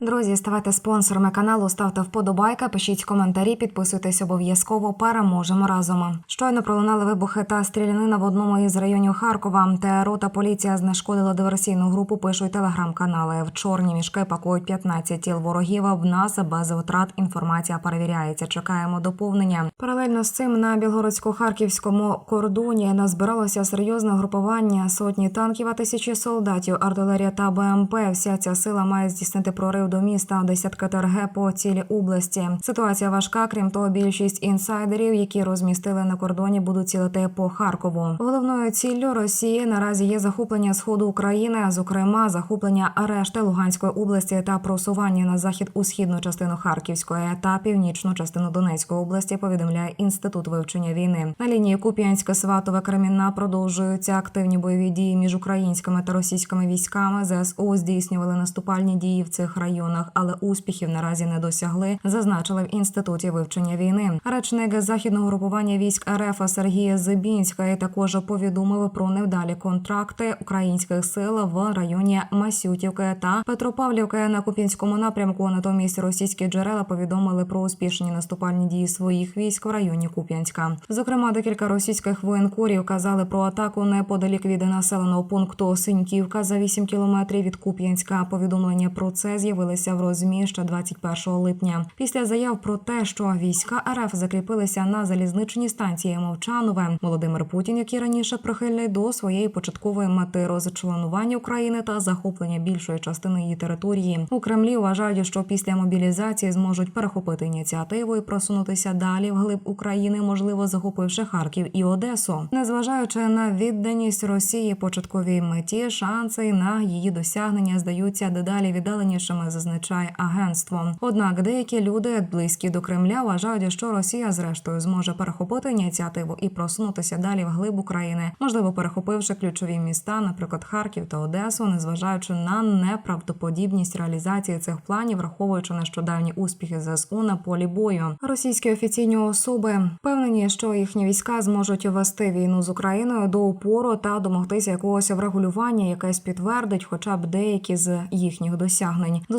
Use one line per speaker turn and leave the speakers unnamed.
Друзі, ставайте спонсорами каналу, ставте вподобайка, пишіть коментарі, підписуйтесь обов'язково. Переможемо разом. Щойно пролунали вибухи та стрілянина в одному із районів Харкова. ТРО та поліція знешкодила диверсійну групу. Пишуть телеграм-канали. В чорні мішки пакують 15 тіл ворогів. В нас без втрат інформація перевіряється. Чекаємо доповнення. Паралельно з цим на білгородсько-харківському кордоні назбиралося серйозне групування сотні танків, а тисячі солдатів, артилерія та БМП. Вся ця сила має здійснити прорив до міста, десятки ТРГ по цілій області. Ситуація важка. Крім того, більшість інсайдерів, які розмістили на кордоні, будуть цілити по Харкову. Головною ціллю Росії наразі є захоплення сходу України, зокрема захоплення решти Луганської області та просування на захід у східну частину Харківської та північну частину Донецької області. Повідомляє інститут вивчення війни. На лінії Куп'янське Сватове Кремінна продовжуються активні бойові дії між українськими та російськими військами. ЗСУ здійснювали наступальні дії в цих районах, але успіхів наразі не досягли. Зазначили в інституті вивчення війни. Речник західного групування військ РФ Сергія Зибінська також повідомив про невдалі контракти українських сил в районі Масютівки та Петропавлівки на Куп'янському напрямку. Натомість російські джерела повідомили про успішні наступальні дії своїх військ в районі Куп'янська. Зокрема, декілька російських воєнкорів казали про атаку неподалік від населеного пункту Синьківка за 8 кілометрів від Куп'янська. Повідомлення про це з'явилися в розмі ще 21 липня. Після заяв про те, що війська РФ закріпилися на залізничній станції Мовчанове, Володимир Путін, який раніше прихильний до своєї початкової мети розчленування України та захоплення більшої частини її території, у Кремлі вважають, що після мобілізації зможуть перехопити ініціативу і просунутися далі вглиб України, можливо, захопивши Харків і Одесу, незважаючи на відданість Росії початковій меті, шанси на її досягнення здаються дедалі віддаленішими, зазначає агентство. Однак деякі люди, близькі до Кремля, вважають, що Росія зрештою зможе перехопити ініціативу і просунутися далі вглиб України, можливо, перехопивши ключові міста, наприклад, Харків та Одесу, незважаючи на неправдоподібність реалізації цих планів, враховуючи нещодавні успіхи ЗСУ на полі бою. Російські офіційні особи впевнені, що їхні війська зможуть вести війну з Україною до упору та домогтися якогось врегулювання, якесь підтвердить, хоча б деякі з їхніх досягнень. До